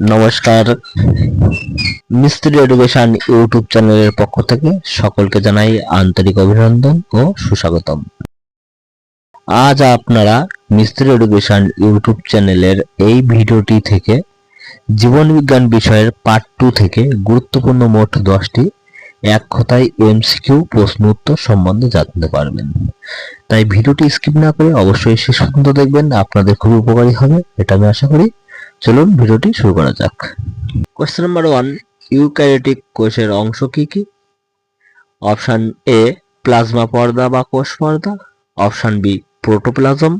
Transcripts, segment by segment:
নমস্কার। মিস্ত্রি education YouTube চ্যানেলের পক্ষ থেকে সকলকে জানাই আন্তরিক অভিনন্দন ও সুস্বাগতম। আজ আপনারা মিস্ত্রি এডুকেশন ইউটিউব চ্যানেলের এই ভিডিওটি থেকে জীবন বিজ্ঞান বিষয়ের পার্ট টু থেকে গুরুত্বপূর্ণ মোট দশটি এক কথায় এমসিকিউ প্রশ্ন উত্তর সম্বন্ধে জানতে পারবেন। তাই ভিডিওটি স্কিপ না করে অবশ্যই শেষ পর্যন্ত দেখবেন, আপনাদের খুবই উপকারী হবে, এটা আমি আশা করি। চলুন ভিডিওটি শুরু করা যাক। কোয়েশ্চেন নাম্বার ওয়ান ইউক্যারিওটিক কোষের অংশ কি কি? অপশন এ প্লাজমা পর্দা বা কোষ পর্দা। Option B protoplasm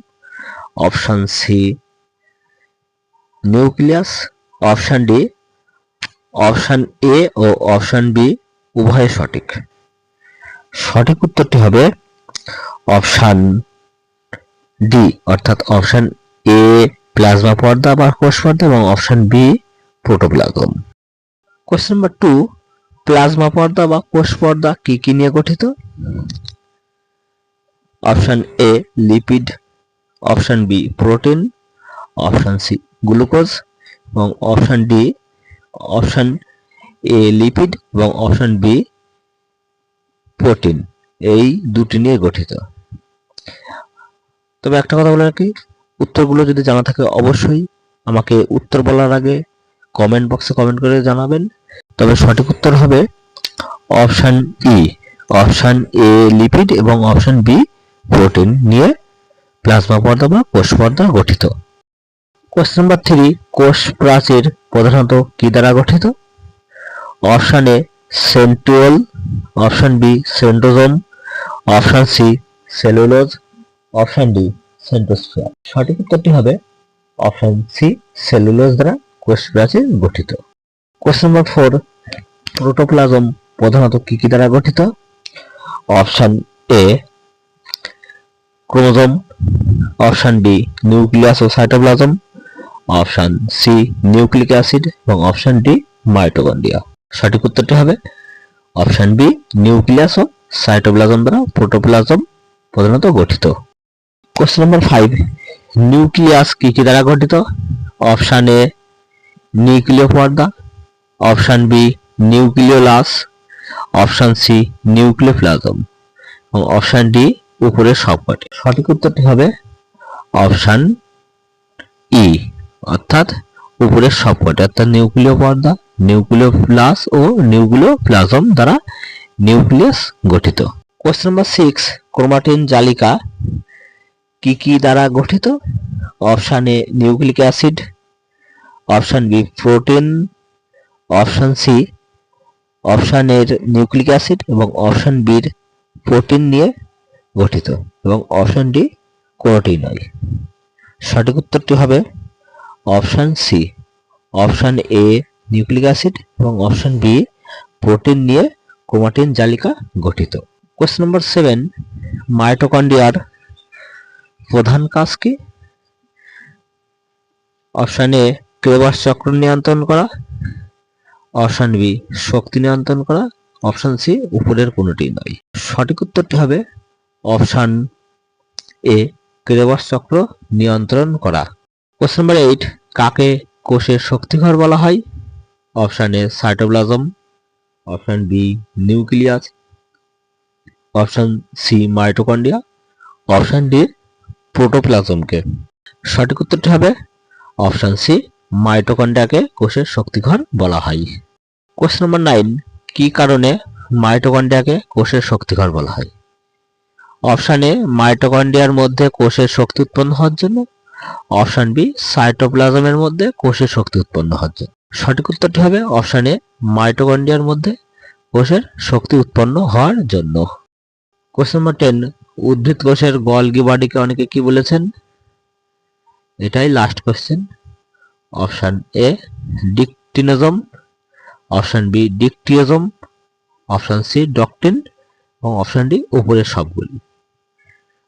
option C nucleus option D option A O option B উভয় সঠিক। সঠিক উত্তরটি হবে অপশন ডি অর্থাৎ অপশন এ প্লাজমা পর্দা বা কোষ পর্দা এবং option B protoplasm question number two plasma পর্দা বা কোষ পর্দা কি কি নিয়ে গঠিত? Option A lipid option B protein option C glucose এবং option D option A lipid এবং অপশন বি প্রোটিন এই দুটি নিয়ে গঠিত। তবে একটা কথা বলে রাখি উত্তরগুলো যদি জানা থাকে অবশ্যই আমাকে উত্তর বলার আগে কমেন্ট বক্সে কমেন্ট করে জানাবেন। তবে সঠিক উত্তর হবে option E option A lipid এবং অপশন বি প্রোটিন নিয়ে প্লাজমা পর্দা বা কোষ পর্দা গঠিত। কোশ্চেন নাম্বার থ্রি কোষ প্রাচীর প্রধানত কি দ্বারা গঠিত? Option A centriole option B centrosome option C cellulose option D centrosphere সঠিক উত্তরটি হবে অপশন সি সেলুলোজ দ্বারা কোষ প্রাচীর গঠিত। কোশ্চেন নাম্বার ফোর, প্রোটোপ্লাজম প্রধানত কি কি দ্বারা গঠিত? Option A, chromosome. Option B nucleus O cytoplasm option C, nucleic acid. এবং অপশন ডি, মাইটোকন্ড্রিয়া। সঠিক উত্তরটি হবে অপশন বি নিউক্লিয়াস ও সাইটোপ্লাজম দ্বারা প্রোটোপ্লাজম প্রধানত গঠিত। কোশ্চেন নাম্বার ফাইভ নিউক্লিয়াস কি কি দ্বারা গঠিত? অপশন এ নিউক্লিয় পর্দা option B nucleolus option C nucleoplasm এবং অপশন ডি উপরের সবকটি। সঠিক উত্তরটি হবে অপশন ই অর্থাৎ উপরের সবকটি, অর্থাৎ নিউক্লিয় পর্দা নিউক্লিওপ্লাস ও নিউক্লিওপ্লাজম দ্বারা নিউক্লিয়াস গঠিত। কোশ্চেন নাম্বার সিক্স ক্রোমাটিন জালিকা কি কি দ্বারা গঠিত? Option A nucleic acid option B protein option C option এর নিউক্লিক অ্যাসিড এবং অপশন বির প্রোটিন নিয়ে গঠিত। এবং অপশন ডি কোনোটি নয় সঠিক উত্তরটি হবে option C option A nucleic acid এবং অপশন বি প্রোটিন নিয়ে ক্রোমাটিন জালিকা গঠিত। কোশ্চেন নম্বর সেভেন মাইটোকন্ড্রিয়ার প্রধান কাজ কি? অপশন এ ক্রেবাস চক্র নিয়ন্ত্রণ করা। অপশন বি শক্তি নিয়ন্ত্রণ করা। অপশন সি উপরের কোনোটি নয়। সঠিক উত্তরটি হবে অপশন এ ক্রেবাস চক্র নিয়ন্ত্রণ করা। কোশ্চেন নাম্বার এইট কাকে কোষের শক্তিঘর বলা হয়? Option A cytoplasm option B nucleus option C mitochondria option D প্রোটোপ্লাজমকে সঠিক উত্তরটি হবে অপশন সি মাইটোকন্ড্রিয়াকে কোষের শক্তিঘর বলা হয়। কোশ্চেন নম্বর নাইন কি কারণে মাইটোকন্ড্রিয়াকে কোষের শক্তিঘর বলা হয়? অপশন এ মাইটোকন্ড্রিয়ার মধ্যে কোষের শক্তি উৎপন্ন হওয়ার জন্য। অপশন বি সাইটোপ্লাজমের মধ্যে কোষের শক্তি উৎপন্ন হওয়ার জন্য। সঠিক উত্তরটি হবে অপশন এ মাইটোকন্ড্রিয়ার মধ্যে কোষের শক্তি উৎপন্ন হওয়ার জন্য। কোশ্চেন নম্বর টেন উদ্ভিদ কোষের গলগি বডিকে অনেকে কি বলেছেন? এটাই last question option A ডিকটিনোজম option B dictyosome option C ডকটিন এবং অপশন ডি উপরের সবগুলি।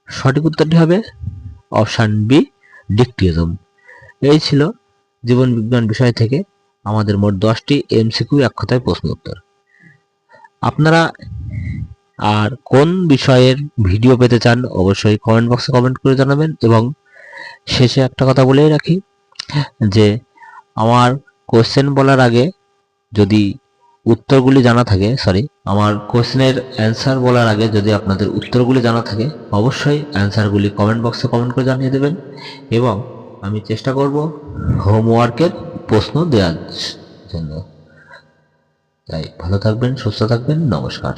সঠিক উত্তরটি হবে অপশন বি ডিকটিওজম এই ছিল জীবন বিজ্ঞান বিষয় থেকে আমাদের মোট দশটি এমসিকিউ এক কথায় প্রশ্ন উত্তর। আপনারা আর কোন বিষয়ের ভিডিও পেতে চান অবশ্যই কমেন্ট বক্সে কমেন্ট করে জানাবেন এবং শেষে একটা কথা বলেই রাখি, যে আমার কোশ্চেন বলার আগে যদি উত্তরগুলি জানা থাকে সরি আমার কোশ্চেনের অ্যান্সার বলার আগে যদি আপনাদের উত্তরগুলি জানা থাকে, অবশ্যই অ্যান্সারগুলি কমেন্ট বক্সে কমেন্ট করে জানিয়ে দেবেন এবং আমি চেষ্টা করব হোমওয়ার্কের প্রশ্ন দেওয়ার জন্য। তাই ভালো থাকবেন, সুস্থ থাকবেন, নমস্কার।